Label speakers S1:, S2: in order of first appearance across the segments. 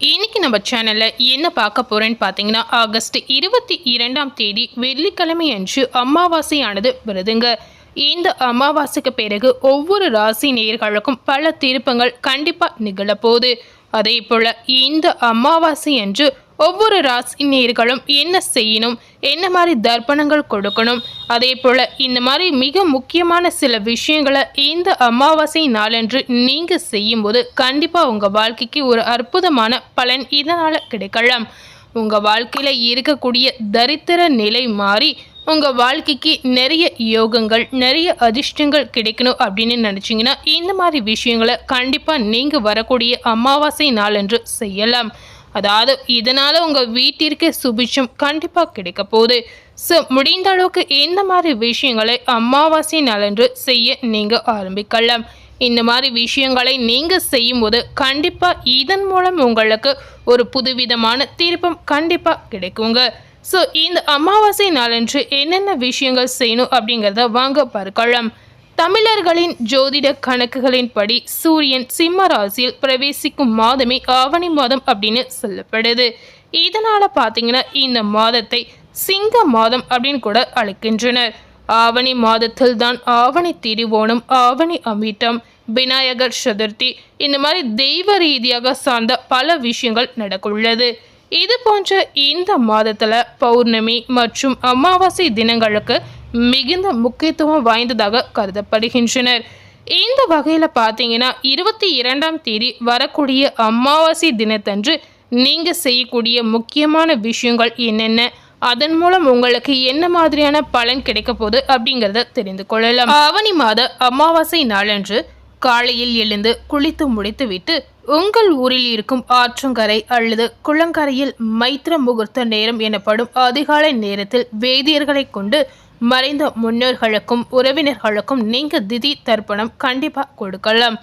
S1: இன்னைக்கு நம்ம சேனலில் என்ன பார்க்க போகிறேன்னு பார்த்தீங்கன்னா ஆகஸ்ட் இருபத்தி இரண்டாம் தேதி வெள்ளிக்கிழமை அன்று அமாவாசையானது வருதுங்க. இந்த அமாவாசைக்கு பிறகு ஒவ்வொரு ராசி நேர்களுக்கும் பல திருப்பங்கள் கண்டிப்பாக நிகழப்போகுது. அதே போல் இந்த அமாவாசை அன்று ஒவ்வொரு ராசி நேர்களும் என்ன செய்யணும்? என்ன மாதிரி தர்ப்பணங்கள் கொடுக்கணும்? அதே போல் இந்த மாதிரி மிக முக்கியமான சில விஷயங்களை இந்த அமாவாசை நாளன்று நீங்கள் செய்யும்போது கண்டிப்பாக உங்கள் வாழ்க்கைக்கு ஒரு அற்புதமான பலன் இதனால் கிடைக்கலாம். உங்கள் வாழ்க்கையில் இருக்கக்கூடிய தரித்திர நிலை மாறி உங்கள் வாழ்க்கைக்கு நிறைய யோகங்கள் நிறைய அதிர்ஷ்டங்கள் கிடைக்கணும் அப்படின்னு நினச்சிங்கன்னா இந்த மாதிரி விஷயங்களை கண்டிப்பாக நீங்கள் வரக்கூடிய அமாவாசை நாளன்று செய்யலாம். அதாவது இதனால் உங்கள் வீட்டிற்கு சுபிட்சம் கண்டிப்பாக கிடைக்க போகுது. ஸோ முடிந்த அளவுக்கு இந்த மாதிரி விஷயங்களை அமாவாசை நலன்று செய்ய நீங்கள் ஆரம்பிக்கலாம். இந்த மாதிரி விஷயங்களை நீங்கள் செய்யும்போது கண்டிப்பாக இதன் மூலம் உங்களுக்கு ஒரு புதுவிதமான தீர்ப்பம் கண்டிப்பாக கிடைக்குங்க. ஸோ இந்த அமாவாசை நாளன்று என்னென்ன விஷயங்கள் செய்யணும் அப்படிங்கிறத வாங்க பார்க்கலாம். தமிழர்களின் ஜோதிட கணக்குகளின்படி சூரியன் சிம்ம ராசியில் பிரவேசிக்கும் மாதமே ஆவணி மாதம் அப்படின்னு சொல்லப்படுது. இதனால பார்த்தீங்கன்னா இந்த மாதத்தை சிங்க மாதம் அப்படின்னு கூட அழைக்கின்றனர். ஆவணி மாதத்தில் தான் ஆவணி திருவோணம் ஆவணி அமிர்தம் விநாயகர் சதுர்த்தி இந்த மாதிரி தெய்வ ரீதியாக சார்ந்த பல விஷயங்கள் நடக்குள்ளது இது போன்ற இந்த மாதத்துல பௌர்ணமி மற்றும் அமாவாசை தினங்களுக்கு மிகுந்த முக்கியத்துவம் வாய்ந்ததாக கருதப்படுகின்றனர். இந்த வகையில் பார்த்தீங்கன்னா இருபத்தி இரண்டாம் தேதி வரக்கூடிய அமாவாசை தினத்தன்று நீங்கள் செய்யக்கூடிய முக்கியமான விஷயங்கள் என்னென்ன? அதன் மூலம் உங்களுக்கு என்ன மாதிரியான பலன் கிடைக்க போகுது அப்படிங்கிறத தெரிந்து கொள்ளலாம். ஆவணி மாத அமாவாசை நாளன்று காலையில் எழுந்து குளித்து முடித்துவிட்டு உங்கள் ஊரில் இருக்கும் ஆற்றங்கரை அல்லது குளங்கரையில் மைத்திர முகூர்த்த நேரம் எனப்படும் அதிகாலை நேரத்தில் வேதியர்களை கொண்டு மறைந்த முன்னோர்களுக்கும் உறவினர்களுக்கும் நீங்கள் திதி தர்ப்பணம் கண்டிப்பாக கொடுக்கலாம்.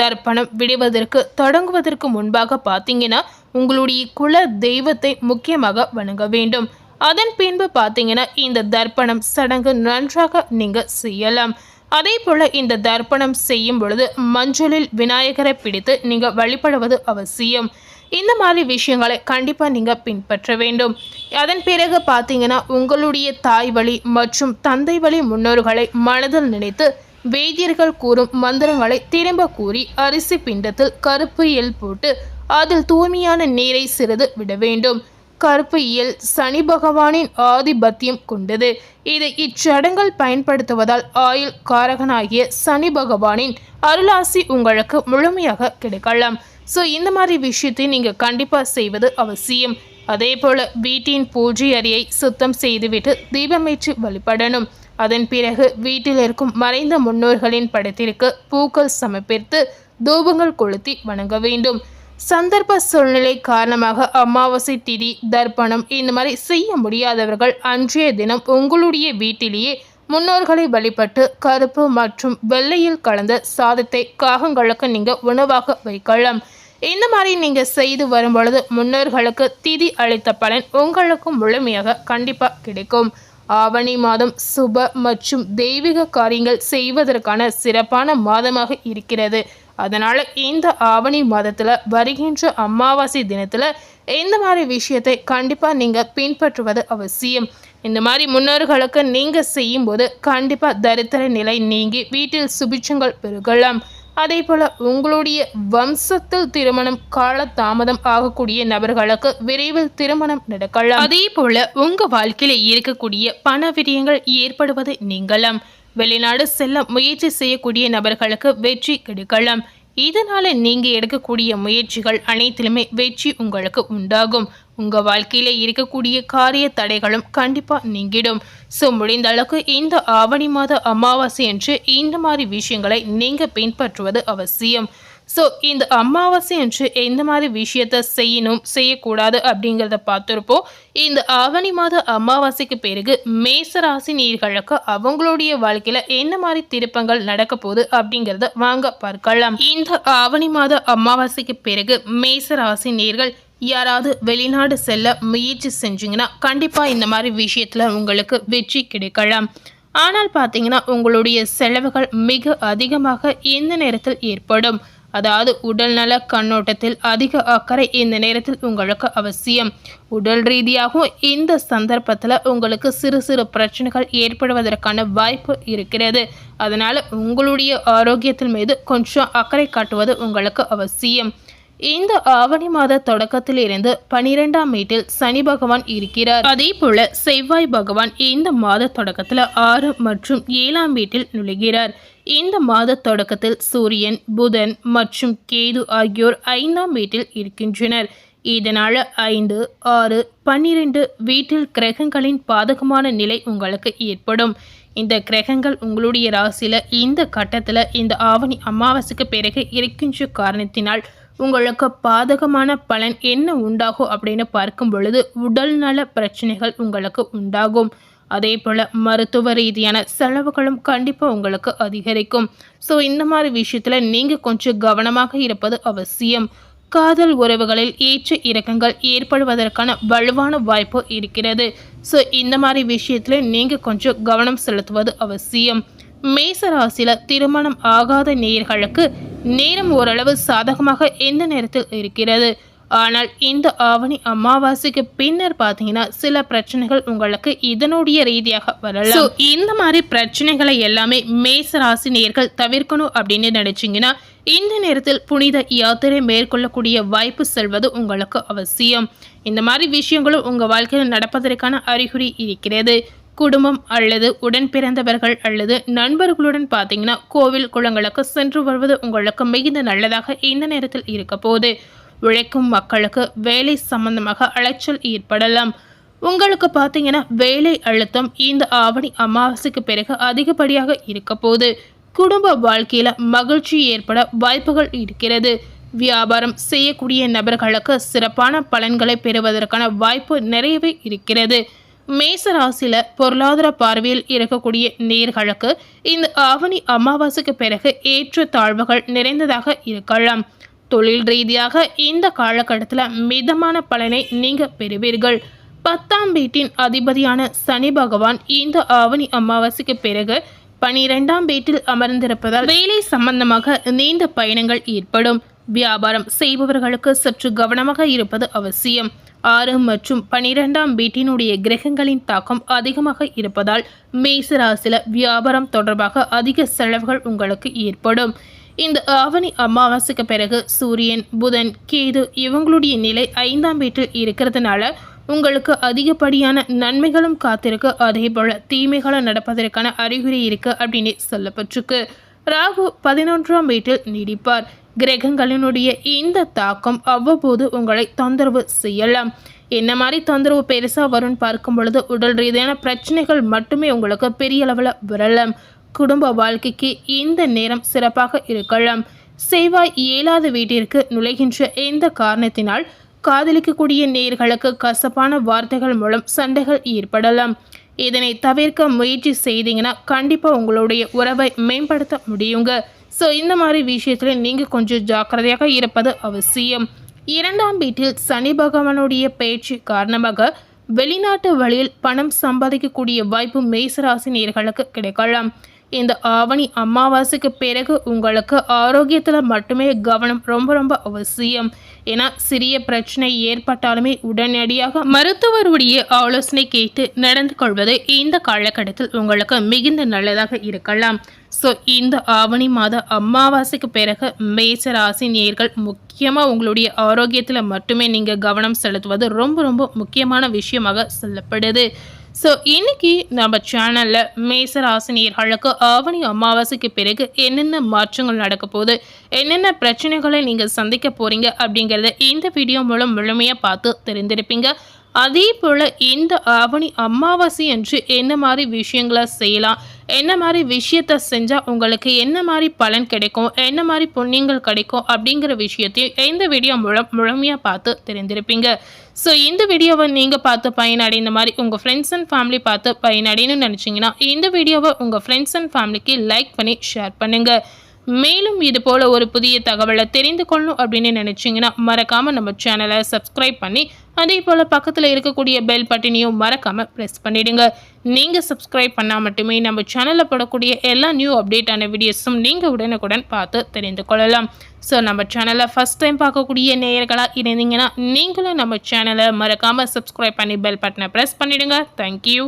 S1: தர்ப்பணம் விடுவதற்கு தொடங்குவதற்கு முன்பாக பார்த்தீங்கன்னா உங்களுடைய குல தெய்வத்தை முக்கியமாக வணங்க வேண்டும். அதன் பின்பு பார்த்தீங்கன்னா இந்த தர்ப்பணம் சடங்கு நன்றாக நீங்கள் செய்யலாம். அதே போல் இந்த தர்ப்பணம் செய்யும் பொழுது மஞ்சளில் விநாயகரை பிடித்து நீங்கள் வழிபடுவது அவசியம். இந்த மாதிரி விஷயங்களை கண்டிப்பாக நீங்கள் பின்பற்ற வேண்டும். அதன் பிறகு பார்த்தீங்கன்னா உங்களுடைய தாய் வழி மற்றும் தந்தை வழி முன்னோர்களை மனதில் நினைத்து வேதியர்கள் கூறும் மந்திரங்களை திரும்ப கூறி அரிசி பிண்டத்தில் கருப்பு எல் போட்டு அதில் தூய்மையான நீரை சிறிது விட வேண்டும். கருப்பு இயல் சனி பகவானின் ஆதிபத்தியம் கொண்டது. இதை இச்சடங்கள் பயன்படுத்துவதால் ஆயுள் காரகனாகிய சனி பகவானின் அருளாசி உங்களுக்கு முழுமையாக கிடைக்கலாம். ஸோ இந்த மாதிரி விஷயத்தை நீங்கள் கண்டிப்பாக செய்வது அவசியம். அதே போல் வீட்டின் பூஜை அறையை சுத்தம் செய்துவிட்டு தீபமேற்றி வழிபடணும். அதன் பிறகு வீட்டில் இருக்கும் மறைந்த முன்னோர்களின் படத்திற்கு பூக்கள் சமர்ப்பித்து தூபங்கள் கொளுத்தி வணங்க வேண்டும். சந்தர்ப்ப சூழ்நிலை காரணமாக அமாவாசை திதி தர்ப்பணம் இந்த மாதிரி செய்ய முடியாதவர்கள் அன்றைய தினம் உங்களுடைய வீட்டிலேயே முன்னோர்களை வழிபட்டு கருப்பு மற்றும் வெள்ளையில் கலந்த சாதத்தை காகங்களுக்கு நீங்க உணவாக வைக்கலாம். இந்த மாதிரி நீங்க செய்து வரும் பொழுது முன்னோர்களுக்கு திதி அளித்த பலன் உங்களுக்கும் முழுமையாக கண்டிப்பா கிடைக்கும். ஆவணி மாதம் சுப மற்றும் தெய்வீக காரியங்கள் செய்வதற்கான சிறப்பான மாதமாக இருக்கிறது. அதனால் இந்த ஆவணி மாதத்தில் வருகின்ற அமாவாசை தினத்தில் இந்த மாதிரி விஷயத்தை கண்டிப்பாக நீங்கள் பின்பற்றுவது அவசியம். இந்த மாதிரி முன்னோர்களுக்கு நீங்கள் செய்யும்போது கண்டிப்பாக தரித்திர நிலை நீங்கி வீட்டில் சுபிட்சங்கள் பெருகலாம். அதே போல் உங்களுடைய வம்சத்தில் திருமணம் கால தாமதம் ஆகக்கூடிய நபர்களுக்கு விரைவில் திருமணம் நடக்கலாம். அதே போல் உங்கள் வாழ்க்கையில் இருக்கக்கூடிய பண விரியங்கள் ஏற்படுவது நீங்களாம் வெளிநாடு செல்ல முயற்சி செய்யக்கூடிய நபர்களுக்கு வெற்றி கிடைக்கலாம். இதனால் நீங்கள் எடுக்கக்கூடிய முயற்சிகள் அனைத்திலுமே வெற்றி உங்களுக்கு உண்டாகும். உங்கள் வாழ்க்கையில் இருக்கக்கூடிய காரிய தடைகளும் கண்டிப்பாக நீங்கிடும். ஸோ முடிந்த அளவுக்கு இந்த ஆவணி மாத அமாவாசை என்று இந்த மாதிரி விஷயங்களை நீங்கள் பின்பற்றுவது அவசியம். ஸோ இந்த அமாவாசை என்று எந்த மாதிரி விஷயத்த செய்யணும் செய்யக்கூடாது அப்படிங்கிறத பார்த்துருப்போம். இந்த ஆவணி மாத அமாவாசைக்கு பிறகு மேசராசி நீர்களுக்கு அவங்களுடைய வாழ்க்கையில் என்ன மாதிரி திருப்பங்கள் நடக்க போகுது அப்படிங்கிறத வாங்க பார்க்கலாம். இந்த ஆவணி மாத அமாவாசைக்கு பிறகு மேசராசி நீர்கள் யாராவது வெளிநாடு செல்ல முயற்சி செஞ்சிங்கன்னா கண்டிப்பாக இந்த மாதிரி விஷயத்தில் உங்களுக்கு வெற்றி கிடைக்கலாம். ஆனால் பார்த்தீங்கன்னா உங்களுடைய செலவுகள் மிக அதிகமாக இந்த நேரத்தில் ஏற்படும். அதாவது உடல்நல கண்ணோட்டத்தில் அதிக அக்கறை இந்த நேரத்தில் உங்களுக்கு அவசியம். உடல் ரீதியாகவும் இந்த சந்தர்ப்பத்தில் உங்களுக்கு சிறு சிறு பிரச்சனைகள் ஏற்படுவதற்கான வாய்ப்பு இருக்கிறது. அதனால் உங்களுடைய ஆரோக்கியத்தின் மீது கொஞ்சம் அக்கறை காட்டுவது உங்களுக்கு அவசியம். இந்த ஆவணி மாத தொடக்கத்தில் இருந்து பனிரெண்டாம் வீட்டில் சனி பகவான் இருக்கிறார். அதே போல செவ்வாய் பகவான் இந்த மாத தொடக்கத்தில் ஆறு மற்றும் ஏழாம் வீட்டில் நுழைகிறார். இந்த மாத தொடக்கத்தில் சூரியன் புதன் மற்றும் கேது ஆகியோர் ஐந்தாம் வீட்டில் இருக்கின்றனர். இதனால் ஐந்து ஆறு பன்னிரெண்டு வீட்டில் கிரகங்களின் பாதகமான நிலை உங்களுக்கு ஏற்படும். இந்த கிரகங்கள் உங்களுடைய ராசியில் இந்த கட்டத்தில் இந்த ஆவணி அமாவாசைக்கு பிறகு இருக்கின்ற காரணத்தினால் உங்களுக்கு பாதகமான பலன் என்ன உண்டாகும் அப்படின்னு பார்க்கும் பொழுது உடல்நல பிரச்சனைகள் உங்களுக்கு உண்டாகும். அதே போல் மருத்துவ ரீதியான செலவுகளும் கண்டிப்பாக உங்களுக்கு அதிகரிக்கும். ஸோ இந்த மாதிரி விஷயத்தில் நீங்கள் கொஞ்சம் கவனமாக இருப்பது அவசியம். காதல் உறவுகளில் ஏற்ற இறக்கங்கள் ஏற்படுவதற்கான வலுவான வாய்ப்பு இருக்கிறது. ஸோ இந்த மாதிரி விஷயத்தில் நீங்கள் கொஞ்சம் கவனம் செலுத்துவது அவசியம். மேசராசியில் திருமணம் ஆகாத நேர்களுக்கு நேரம் ஓரளவு சாதகமாக எந்த நேரத்தில் இருக்கிறது? ஆனால் இந்த ஆவணி அமாவாசைக்கு பின்னர் பார்த்தீங்கன்னா சில பிரச்சனைகள் உங்களுக்கு இதனுடைய ரீதியாக வரலாம். இந்த மாதிரி பிரச்சனைகளை எல்லாமே மேசராசி நேர்கள் தவிர்க்கணும் அப்படின்னு நினைச்சிங்கன்னா இந்த நேரத்தில் புனித யாத்திரை மேற்கொள்ளக்கூடிய வாய்ப்பு செல்வது உங்களுக்கு அவசியம். இந்த மாதிரி விஷயங்களும் உங்கள் வாழ்க்கையில் நடப்பதற்கான அறிகுறி இருக்கிறது. குடும்பம் அல்லது உடன் பிறந்தவர்கள் அல்லது நண்பர்களுடன் பார்த்தீங்கன்னா கோவில் குளங்களுக்கு சென்று வருவது உங்களுக்கு மிகுந்த நல்லதாக இந்த நேரத்தில் இருக்க போது உழைக்கும் மக்களுக்கு வேலை சம்பந்தமாக அலைச்சல் ஏற்படலாம். உங்களுக்கு பார்த்தீங்கன்னா வேலை அழுத்தம் இந்த ஆவணி அமாவாசைக்கு பிறகு அதிகப்படியாக இருக்க போது குடும்ப வாழ்க்கையில் மகிழ்ச்சி ஏற்பட வாய்ப்புகள் இருக்கிறது. வியாபாரம் செய்யக்கூடிய நபர்களுக்கு சிறப்பான பலன்களை பெறுவதற்கான வாய்ப்பு நிறையவே இருக்கிறது. மேசராசியில் பொருளாதார பார்வையில் இருக்கக்கூடிய நேர்களுக்கு இந்த ஆவணி அமாவாசைக்கு பிறகு ஏற்ற தாழ்வுகள் நிறைந்ததாக இருக்கலாம். தொழில் ரீதியாக இந்த காலகட்டத்தில் மிதமான பலனை நீங்கள் பெறுவீர்கள். பத்தாம் வீட்டின் அதிபதியான சனி பகவான் இந்த ஆவணி அமாவாசைக்கு பிறகு பனிரெண்டாம் வீட்டில் அமர்ந்திருப்பதால் வேலை சம்பந்தமாக நீண்ட பயணங்கள் ஏற்படும். வியாபாரம் செய்பவர்களுக்கு சற்று கவனமாக இருப்பது அவசியம். ஆறு மற்றும் பனிரெண்டாம் வீட்டினுடைய கிரகங்களின் தாக்கம் அதிகமாக இருப்பதால் மேசராசில வியாபாரம் தொடர்பாக அதிக செலவுகள் உங்களுக்கு ஏற்படும். இந்த ஆவணி அமாவாசைக்கு பிறகு சூரியன் புதன் கேது இவங்களுடைய நிலை ஐந்தாம் வீட்டில் இருக்கிறதுனால உங்களுக்கு அதிகப்படியான நன்மைகளும் காத்திருக்கு. அதே போல தீமைகளும் நடப்பதற்கான அறிகுறி இருக்கு அப்படின்னு சொல்லப்பட்டிருக்கு. ராகு பதினொன்றாம் வீட்டில் நீடிப்பார். கிரகங்களினுடைய இந்த தாக்கம் அவ்வப்போது உங்களை தொந்தரவு செய்யலாம். என்ன மாதிரி தொந்தரவு பெருசாக வரும்னு பார்க்கும் பொழுது உடல் ரீதியான பிரச்சனைகள் மட்டுமே உங்களுக்கு பெரிய அளவில் வரலாம். குடும்ப வாழ்க்கைக்கு இந்த நேரம் சிறப்பாக இருக்கலாம். செவ்வாய் இயலாத வீட்டிற்கு நுழைகின்ற எந்த காரணத்தினால் காதலிக்கக்கூடிய நேர்களுக்கு கசப்பான வார்த்தைகள் மூலம் சண்டைகள் ஏற்படலாம். இதனை தவிர்க்க முயற்சி செய்தீங்கன்னா கண்டிப்பாக உங்களுடைய உறவை மேம்படுத்த முடியுங்க. ஸோ இந்த மாதிரி விஷயத்தில் நீங்கள் கொஞ்சம் ஜாக்கிரதையாக இருப்பது அவசியம். இரண்டாம் வீட்டில் சனி பகவானுடைய பயிற்சி காரணமாக வெளிநாட்டு வழியில் பணம் சம்பாதிக்கக்கூடிய வாய்ப்பு மேசராசினியர்களுக்கு கிடைக்கலாம். இந்த ஆவணி அமாவாசைக்கு பிறகு உங்களுக்கு ஆரோக்கியத்தில் மட்டுமே கவனம் ரொம்ப ரொம்ப அவசியம். ஏன்னா சிறிய பிரச்சனை ஏற்பட்டாலுமே உடனடியாக மருத்துவருடைய ஆலோசனை கேட்டு நடந்து கொள்வது இந்த காலகட்டத்தில் உங்களுக்கு மிகுந்த நல்லதாக இருக்கலாம். ஸோ இந்த ஆவணி மாத அமாவாசைக்கு பிறகு மேச ராசி நேர்கள் முக்கியமாக உங்களுடைய ஆரோக்கியத்தில் மட்டுமே நீங்கள் கவனம் செலுத்துவது ரொம்ப ரொம்ப முக்கியமான விஷயமாக சொல்லப்படுது. ஸோ இன்னைக்கு நம்ம சேனலில் மேசராசினியர்களுக்கு ஆவணி அமாவாசைக்கு பிறகு என்னென்ன மாற்றங்கள் நடக்க போகுது என்னென்ன பிரச்சனைகளை நீங்கள் சந்திக்க போகிறீங்க அப்படிங்கிறத இந்த வீடியோ மூலம் முழுமையாக பார்த்து தெரிந்திருப்பீங்க. அதே போல் இந்த ஆவணி அமாவாசை என்று என்ன மாதிரி விஷயங்களை செய்யலாம் என்ன மாதிரி விஷயத்த செஞ்சால் உங்களுக்கு என்ன மாதிரி பலன் கிடைக்கும் என்ன மாதிரி புண்ணியங்கள் கிடைக்கும் அப்படிங்கிற விஷயத்தையும் இந்த வீடியோ மூலம் முழுமையாக பார்த்து தெரிந்திருப்பீங்க. ஸோ இந்த வீடியோவை நீங்கள் பார்த்து பயனடைந்த மாதிரி உங்கள் ஃப்ரெண்ட்ஸ் அண்ட் ஃபேமிலி பார்த்து பயனடைன்னு நினச்சிங்கன்னா இந்த வீடியோவை உங்கள் ஃப்ரெண்ட்ஸ் அண்ட் ஃபேமிலிக்கு லைக் பண்ணி ஷேர் பண்ணுங்கள் மேலும் இது போல் ஒரு புதிய தகவலை தெரிந்து கொள்ளணும் அப்படின்னு நினச்சிங்கன்னா மறக்காமல் நம்ம சேனலை சப்ஸ்கிரைப் பண்ணி அதே போல் பக்கத்தில் இருக்கக்கூடிய பெல் பட்டினையும் மறக்காமல் ப்ரெஸ் பண்ணிவிடுங்க நீங்கள் சப்ஸ்கிரைப் பண்ணால் மட்டுமே நம்ம சேனலில் போடக்கூடிய எல்லா நியூ அப்டேட்டான வீடியோஸும் நீங்கள் உடனுக்குடன் பார்த்து தெரிந்து கொள்ளலாம். ஸோ நம்ம சேனலை ஃபஸ்ட் டைம் பார்க்கக்கூடிய நேயர்களாக இருந்தீங்கன்னா நீங்களும் நம்ம சேனலை மறக்காம சப்ஸ்கிரைப் பண்ணி பெல் பட்டனை ப்ரெஸ் பண்ணிவிடுங்க தேங்க்யூ